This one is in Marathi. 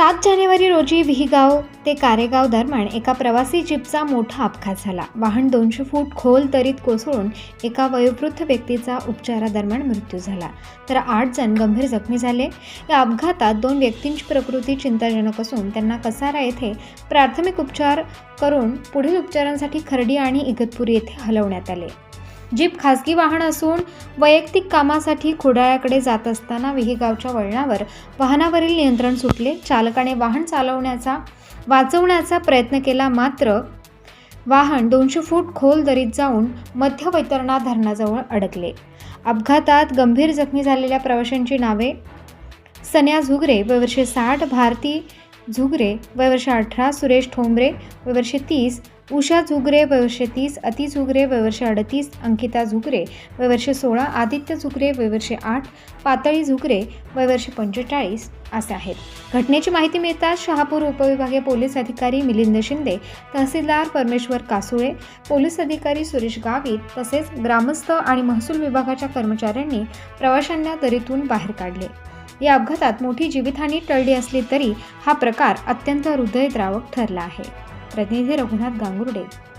सात जानेवारी रोजी विहीगाव ते कारेगाव दरम्यान एका प्रवासी जीपचा मोठा अपघात झाला. वाहन दोनशे फूट खोल दरीत कोसळून एका वयोवृद्ध व्यक्तीचा उपचारादरम्यान मृत्यू झाला. तर आठ जण गंभीर जखमी झाले. या अपघातात दोन व्यक्तींची प्रकृती चिंताजनक असून त्यांना कसारा येथे प्राथमिक उपचार करून पुढील उपचारांसाठी खर्डी आणि इगतपुरी येथे हलवण्यात आले. जीप खासगी वाहन असून वैयक्तिक कामासाठी खोडाळ्याकडे जात असताना विहीगावच्या वळणावर वाहनावरील नियंत्रण सुटले. चालकाने वाहन चालवण्याचा वाचवण्याचा प्रयत्न केला. मात्र वाहन दोनशे फूट खोल दरीत जाऊन मध्य वैतरणा धरणाजवळ अडकले. अपघातात गंभीर जखमी झालेल्या प्रवाशांची नावे सन्या झुगरे वयवर्षे साठ भारती झुगरे वयवर्षे अठरा सुरेश ठोंबरे वयवर्षे तीस उषा झुगरे वयवर्षे तीस अति झुगरे वयवर्षे अडतीस अंकिता झुगरे वयवर्षे सोळा आदित्य झुगरे वयवर्षे आठ पातळी झुगरे वयवर्षे पंचेचाळीस असे आहेत. घटनेची माहिती मिळताच शहापूर उपविभागीय पोलीस अधिकारी मिलिंद शिंदे तहसीलदार परमेश्वर कासुळे पोलीस अधिकारी सुरेश गावित तसेच ग्रामस्थ आणि महसूल विभागाच्या कर्मचाऱ्यांनी प्रवाशांना दरीतून बाहेर काढले. या अपघातात मोठी जीवितहानी टळली असली तरी हा प्रकार अत्यंत हृदयद्रावक ठरला आहे. प्रतिनिधी रघुनाथ गांगुर्डे.